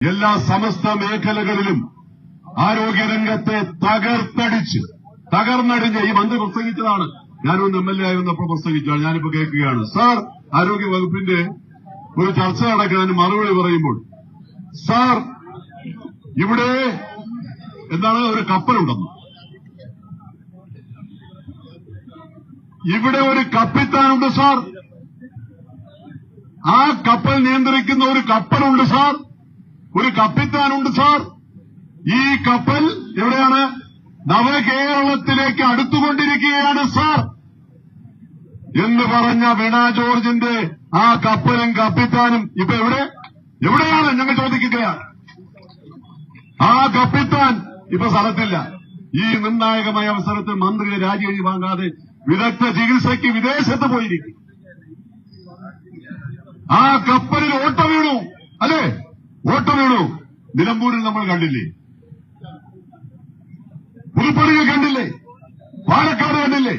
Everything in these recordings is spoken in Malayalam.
എല്ലാ സമസ്ത മേഖലകളിലും ആരോഗ്യരംഗത്തെ തകർത്തടിച്ച് തകർന്നടിഞ്ഞ് ഈ മന്ത്രി പ്രസംഗിച്ചതാണ്. ഞാനൊന്ന് എം എൽ എ ആയിരുന്നപ്പോൾ പ്രസംഗിച്ചാണ് ഞാനിപ്പോ കേൾക്കുകയാണ്. സാർ ആരോഗ്യ വകുപ്പിന്റെ ഒരു ചർച്ച നടക്കാൻ മറുപടി പറയുമ്പോൾ സാർ ഇവിടെ എന്താണ് ഒരു കപ്പലുണ്ടെന്ന്. ഇവിടെ ഒരു കപ്പിത്താനുണ്ട് സാർ. ആ കപ്പൽ നിയന്ത്രിക്കുന്ന ഒരു കപ്പലുണ്ട് സാർ. ഒരു കപ്പിത്താനുണ്ട് സാർ. ഈ കപ്പൽ എവിടെയാണ്? നവകേരളത്തിലേക്ക് അടുത്തുകൊണ്ടിരിക്കുകയാണ് സാർ. എന്ന് പറഞ്ഞ വീണ ജോർജിന്റെ ആ കപ്പലും കപ്പിത്താനും ഇപ്പൊ എവിടെ? എവിടെയാണ്? ഞങ്ങൾ ചോദിക്കുകയാണ് ആ കപ്പിത്താൻ ഇപ്പൊ സ്ഥലത്തില്ല. ഈ നിർണായകമായ അവസരത്തിൽ മന്ത്രിയെ രാജിവഴി വാങ്ങാതെ വിദഗ്ധ ചികിത്സയ്ക്ക് വിദേശത്ത് പോയിരിക്കും. ആ കപ്പലിൽ ഓട്ടം വീണു. അല്ലേ? ഓട്ട വീണു നിലമ്പൂരിൽ നമ്മൾ കണ്ടില്ലേ? പുതുപ്പള്ളിയിൽ കണ്ടില്ലേ? പാലക്കാട് കണ്ടില്ലേ?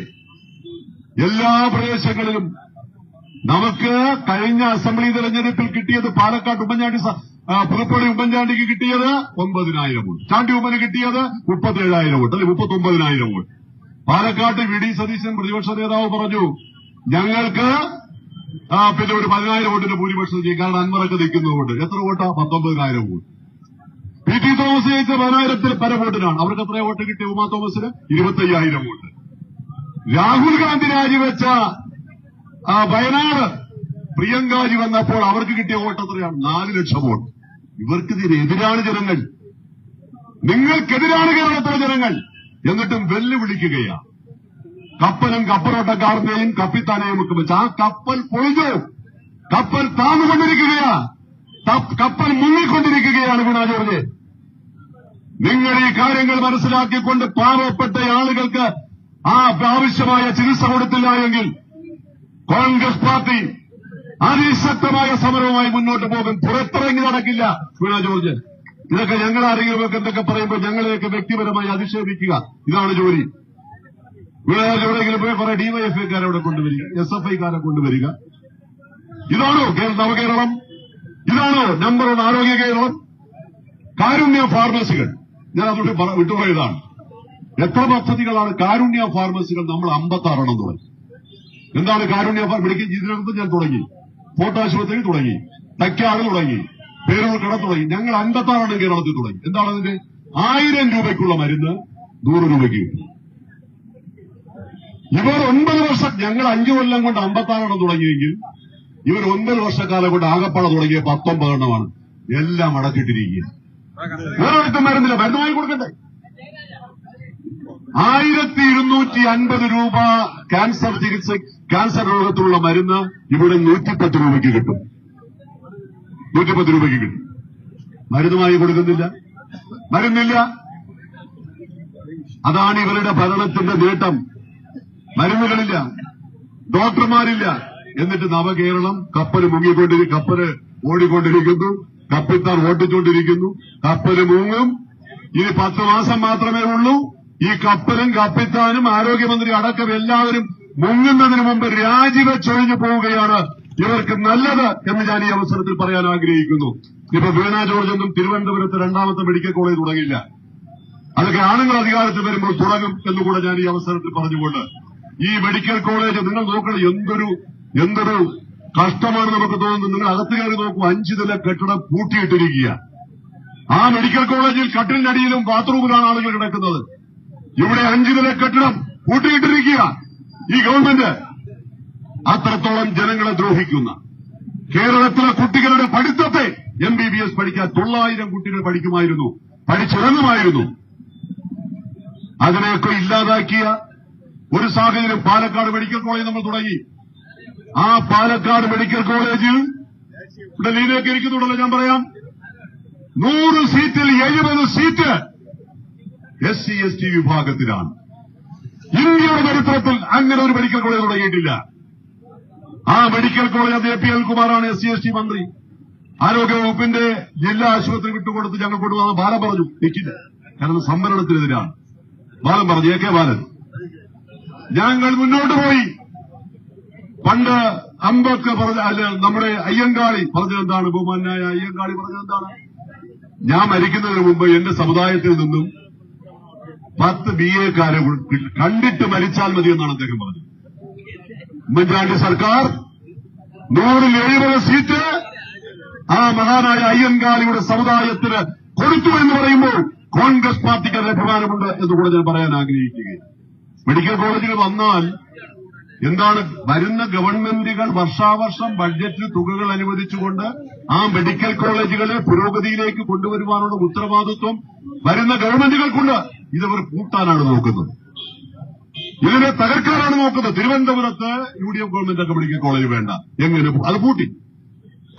എല്ലാ പ്രദേശങ്ങളിലും നമുക്ക് കഴിഞ്ഞ അസംബ്ലി തെരഞ്ഞെടുപ്പിൽ കിട്ടിയത് പാലക്കാട് ഉമ്മൻചാണ്ടി പുതുപ്പള്ളി ഉമ്മൻചാണ്ടിക്ക് കിട്ടിയത് ഒൻപതിനായിരം വോട്ട്. ചാണ്ടി ഉമ്മന് കിട്ടിയത് മുപ്പത്തേഴായിരം വോട്ട് അല്ലെ മുപ്പത്തി ഒമ്പതിനായിരം വോട്ട്. പാലക്കാട്ട് വി ഡി സതീശൻ പ്രതിപക്ഷ നേതാവ് പറഞ്ഞു ഞങ്ങൾക്ക് ആ, പിന്നെ ഒരു പതിനായിരം വോട്ടിന്റെ ഭൂരിപക്ഷം ചെയ്യും കാരണം അൻവറൊക്കെ നിൽക്കുന്നതുകൊണ്ട് എത്ര വോട്ടാ? പത്തൊമ്പതിനായിരം വോട്ട്. പി ടി തോമസ് ജയിച്ച പതിനായിരത്തിൽ പല വോട്ടിനാണ്. അവർക്ക് എത്ര വോട്ട് കിട്ടി ഉമാ തോമസിന്? ഇരുപത്തയ്യായിരം വോട്ട്. രാഹുൽ ഗാന്ധി രാജിവെച്ച വയനാട് പ്രിയങ്കാജി വന്നപ്പോൾ അവർക്ക് കിട്ടിയ വോട്ട് എത്രയാണ്? നാല് ലക്ഷം വോട്ട്. ഇവർക്ക് ഇതിനെതിരാണ് ജനങ്ങൾ. നിങ്ങൾക്കെതിരാണ് കേരളത്തിലെ ജനങ്ങൾ. എന്നിട്ടും വെല്ലുവിളിക്കുകയാണ്. കപ്പലും കപ്പലോട്ടക്കാരനെയും കപ്പിത്താനെയും ഒക്കെ വെച്ച് ആ കപ്പൽ പൊളിഞ്ഞു. കപ്പൽ താന്നുകൊണ്ടിരിക്കുകയാ. ത- കപ്പൽ മുങ്ങിക്കൊണ്ടിരിക്കുകയാണ് വീണ നിങ്ങൾ ഈ കാര്യങ്ങൾ മനസ്സിലാക്കിക്കൊണ്ട് പാവപ്പെട്ട ആളുകൾക്ക് ആ ആവശ്യമായ ചികിത്സ കൊടുത്തില്ല എങ്കിൽ കോൺഗ്രസ് പാർട്ടി അതിശക്തമായ സമരവുമായി മുന്നോട്ട് പോകും. പുറത്തിറങ്ങി നടക്കില്ല വീണ ജോർജ്. ഇതൊക്കെ ഞങ്ങൾ ആരെങ്കിലും ഒക്കെ എന്തൊക്കെ പറയുമ്പോൾ ഞങ്ങളെയൊക്കെ വ്യക്തിപരമായി അധിക്ഷേപിക്കുക. ഇതാണ് ജോലി. ജോർജ് എവിടെയെങ്കിലും പോയി കുറെ ഡിവൈഎഫ്ഐക്കാരെ അവിടെ കൊണ്ടുവരിക എസ് എഫ് ഐക്കാരെ കൊണ്ടുവരിക. ഇതാണോ നവകേരളം? ഇതാണോ നമ്പർ വൺ ആരോഗ്യ കേരളം? കാരുണ്യ ഫാർമസികൾ ഞാൻ പറ- വിട്ടുപോയതാണ്. എത്ര പദ്ധതികളാണ് കാരുണ്യ ഫാർമസികൾ നമ്മൾ അമ്പത്താറെണ്ണം തുടങ്ങി. എന്താണ് കാരുണ്യ മെഡിക്കൽ ഇതിനകത്ത് ഞാൻ തുടങ്ങി. ഫോട്ടോ ആശുപത്രി തുടങ്ങി. തക്കാട് തുടങ്ങി. പേരൂർ കട തുടങ്ങി. ഞങ്ങൾ അമ്പത്താറെണ്ണം കേരളത്തിൽ തുടങ്ങി. എന്താണ് അതിന്റെ? ആയിരം രൂപയ്ക്കുള്ള മരുന്ന് നൂറ് രൂപയ്ക്ക് കിട്ടും. ഇവർ ഒൻപത് വർഷം ഞങ്ങൾ അഞ്ചു കൊല്ലം കൊണ്ട് അമ്പത്താറെണ്ണം തുടങ്ങിയെങ്കിൽ ഇവർ ഒൻപത് വർഷക്കാലം കൊണ്ട് ആകപ്പാട തുടങ്ങിയ പത്തൊമ്പതെണ്ണമാണ്. എല്ലാം അടച്ചിട്ടിരിക്കുക ഒരിടത്തും മരുന്നില്ല മരുന്ന് വാങ്ങി കൊടുക്കണ്ടേ? ആയിരത്തി ഇരുന്നൂറ്റി അൻപത് രൂപ ക്യാൻസർ ചികിത്സ ക്യാൻസർ രോഗത്തിലുള്ള മരുന്ന് ഇവിടെ നൂറ്റിപ്പത്ത് രൂപയ്ക്ക് കിട്ടും. നൂറ്റിപ്പത്ത് രൂപയ്ക്ക് കിട്ടും. മരുന്ന് വാങ്ങി കൊടുക്കുന്നില്ല. മരുന്നില്ല. അതാണ് ഇവരുടെ ഭരണത്തിന്റെ നേട്ടം. മരുന്നുകളില്ല. ഡോക്ടർമാരില്ല. എന്നിട്ട് നവകേരളം കപ്പൽ മുങ്ങിക്കൊണ്ടിരിക്കും കപ്പൽ ഓടിക്കൊണ്ടിരിക്കുന്നു. കപ്പിത്താർ ഓട്ടിച്ചുകൊണ്ടിരിക്കുന്നു കപ്പൽ മുങ്ങും. ഇനി പത്ത് മാസം മാത്രമേ ഉള്ളൂ. ഈ കപ്പലും കപ്പിത്താനും ആരോഗ്യമന്ത്രി അടക്കം എല്ലാവരും മുങ്ങുന്നതിന് മുമ്പ് രാജിവെച്ചൊഴിഞ്ഞു പോവുകയാണ് ഇവർക്ക് നല്ലത് എന്ന് ഞാൻ ഈ അവസരത്തിൽ പറയാൻ ആഗ്രഹിക്കുന്നു. ഇപ്പൊ വീണ ജോർജ് ഒന്നും തിരുവനന്തപുരത്ത് രണ്ടാമത്തെ മെഡിക്കൽ കോളേജ് തുടങ്ങില്ല അതൊക്കെ ആണുങ്ങൾ അധികാരത്തിൽ വരുമ്പോൾ തുടങ്ങും എന്നുകൂടെ ഞാൻ ഈ അവസരത്തിൽ പറഞ്ഞുകൊണ്ട് ഈ മെഡിക്കൽ കോളേജ് നിങ്ങൾ നോക്കണം എന്തൊരു എന്തൊരു കഷ്ടമാണ് നമുക്ക് തോന്നുന്നത്. നിങ്ങൾ അകത്ത് കയറി നോക്കൂ അഞ്ചു നില കെട്ടിടം പൂട്ടിയിട്ടിരിക്കുക ആ മെഡിക്കൽ കോളേജിൽ കട്ടിലിനടിയിലും ബാത്റൂമിലാണ് ആളുകൾ കിടക്കുന്നത്. ഇവിടെ അഞ്ചു നില കെട്ടിടം പൂട്ടിയിട്ടിരിക്കുക ഈ ഗവൺമെന്റ്. അത്രത്തോളം ജനങ്ങളെ ദ്രോഹിക്കുന്ന കേരളത്തിലെ കുട്ടികളുടെ പഠിത്തത്തെ എം ബി ബി എസ് പഠിക്കാൻ തൊള്ളായിരം കുട്ടികൾ പഠിക്കുമായിരുന്നു പഠിച്ചിറങ്ങുമായിരുന്നു. അതിനെയൊക്കെ ഇല്ലാതാക്കിയ ഒരു സാഹചര്യം പാലക്കാട് മെഡിക്കൽ കോളേജ് നമ്മൾ തുടങ്ങി. ആ പാലക്കാട് മെഡിക്കൽ കോളേജ് ഇവിടെ ലീനയൊക്കെ ഇരിക്കുന്നുണ്ടല്ലോ ഞാൻ പറയാം. നൂറ് സീറ്റിൽ എഴുപത് seat S C S T വിഭാഗത്തിലാണ്. ഇന്ത്യയുടെ ചരിത്രത്തിൽ അങ്ങനെ ഒരു മെഡിക്കൽ കോളേജ് തുടങ്ങിയിട്ടില്ല. ആ മെഡിക്കൽ കോളേജ് അത് എ പി അൽകുമാറാണ് എസ് സി എസ് ടി മന്ത്രി. ആരോഗ്യവകുപ്പിന്റെ ജില്ലാ ആശുപത്രി വിട്ടുകൊടുത്ത് ഞങ്ങൾ കൊണ്ടുവന്ന ബാലം പറഞ്ഞു നിൽക്കില്ല കാരണം സംവരണത്തിനെതിരാണ് ബാലം പറഞ്ഞു എ കെ ബാലൻ ഞങ്ങൾ മുന്നോട്ട് പോയി. പണ്ട് അമ്പക്ക് പറഞ്ഞ അല്ല നമ്മുടെ അയ്യങ്കാളി പറഞ്ഞതെന്താണ്? ബഹുമാനായ അയ്യങ്കാളി പറഞ്ഞതെന്താണ്? ഞാൻ മരിക്കുന്നതിന് മുമ്പ് എന്റെ സമുദായത്തിൽ നിന്നും പത്ത് ബി എക്കാരെ കണ്ടിട്ട് മരിച്ചാൽ മതി എന്നാണ് അദ്ദേഹം പറഞ്ഞത്. ഉമ്മൻചാണ്ടി സർക്കാർ നൂറിൽ എഴുപത് സീറ്റ് ആ മഹാനായ അയ്യങ്കാളിയുടെ സമുദായത്തിന് കൊടുത്തു എന്ന് പറയുമ്പോൾ കോൺഗ്രസ് പാർട്ടിക്ക് അഭിമാനമുണ്ട് എന്ന് കൂടെ ഞാൻ പറയാൻ ആഗ്രഹിക്കുകയാണ്. മെഡിക്കൽ കോളേജിൽ വന്നാൽ എന്താണ് വരുന്ന ഗവൺമെന്റുകൾ വർഷാവർഷം ബഡ്ജറ്റിൽ തുകകൾ അനുവദിച്ചുകൊണ്ട് ആ മെഡിക്കൽ കോളേജുകളെ പുരോഗതിയിലേക്ക് കൊണ്ടുവരുവാനുള്ള ഉത്തരവാദിത്വം വരുന്ന ഗവൺമെന്റുകൾക്കുണ്ട്. ഇതവർ കൂട്ടാനാണ് നോക്കുന്നത്. ഇതിനെ തകർക്കാനാണ് നോക്കുന്നത്. തിരുവനന്തപുരത്ത് യു ഡി എഫ് ഗവൺമെന്റ് ഒക്കെ മെഡിക്കൽ കോളേജ് വേണ്ട. എങ്ങനെ? അത് പൂട്ടി.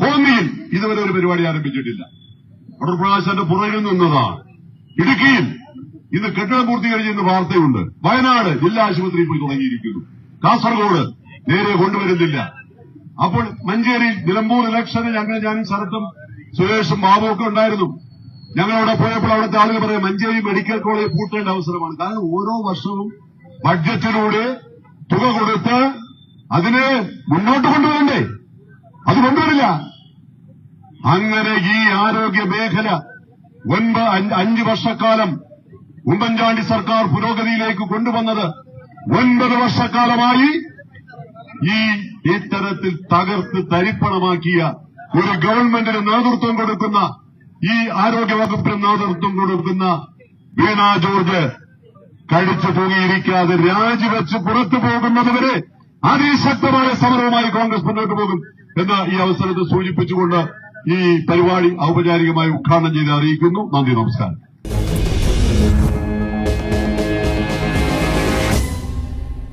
കോന്നിയിൽ ഇതുവരെ ഒരു പരിപാടി ആരംഭിച്ചിട്ടില്ല. അടൂർ പ്രകാശന്റെ പുറകിൽ നിന്നതാണ്. ഇടുക്കിയിൽ ഇന്ന് കെട്ടിടം പൂർത്തീകരിച്ചെന്ന് വാർത്തയുണ്ട്. വയനാട് ജില്ലാ ആശുപത്രിയിൽ പോയി തുടങ്ങിയിരിക്കുന്നു. കാസർഗോഡ് നേരെ കൊണ്ടുവരുന്നില്ല. അപ്പോൾ മഞ്ചേരി നിലമ്പൂർ ഇലക്ഷന് ഞങ്ങൾ ഞാനും ശരത്തും സുരേഷും ബാബുവൊക്കെ ഉണ്ടായിരുന്നു. ഞങ്ങളവിടെ പോയപ്പോൾ അവിടുത്തെ ആളുകൾ പറയാം മഞ്ചേരി മെഡിക്കൽ കോളേജ് പൂട്ടേണ്ട അവസരമാണ്. കാരണം ഓരോ വർഷവും ബഡ്ജറ്റിലൂടെ തുക കൊടുത്ത് അതിനെ മുന്നോട്ട് കൊണ്ടുവരണ്ടേ? അത് കൊണ്ടുവരില്ല. അങ്ങനെ ഈ ആരോഗ്യ മേഖല ഒൻപത് അഞ്ച് വർഷക്കാലം ഉമ്മൻചാണ്ടി സർക്കാർ പുരോഗതിയിലേക്ക് കൊണ്ടുവന്നത് ഒൻപത് വർഷക്കാലമായി ഈ ഇത്തരത്തിൽ തകർത്ത് തരിപ്പണമാക്കിയ ഒരു ഗവൺമെന്റിന് നേതൃത്വം കൊടുക്കുന്ന ഈ ആരോഗ്യവകുപ്പിന് നേതൃത്വം കൊടുക്കുന്ന വീണ ജോർജ് കഴിച്ചു തൂങ്ങിയിരിക്കാതെ രാജിവെച്ച് പുറത്തു പോകുന്നതുവരെ അതിശക്തമായ സമരവുമായി കോൺഗ്രസ് മുന്നോട്ട് പോകും എന്ന് ഈ അവസരത്തിൽ സൂചിപ്പിച്ചുകൊണ്ട് ഈ പരിപാടി ഔപചാരികമായി ഉദ്ഘാടനം ചെയ്ത് അറിയിക്കുന്നു. നന്ദി നമസ്കാരം.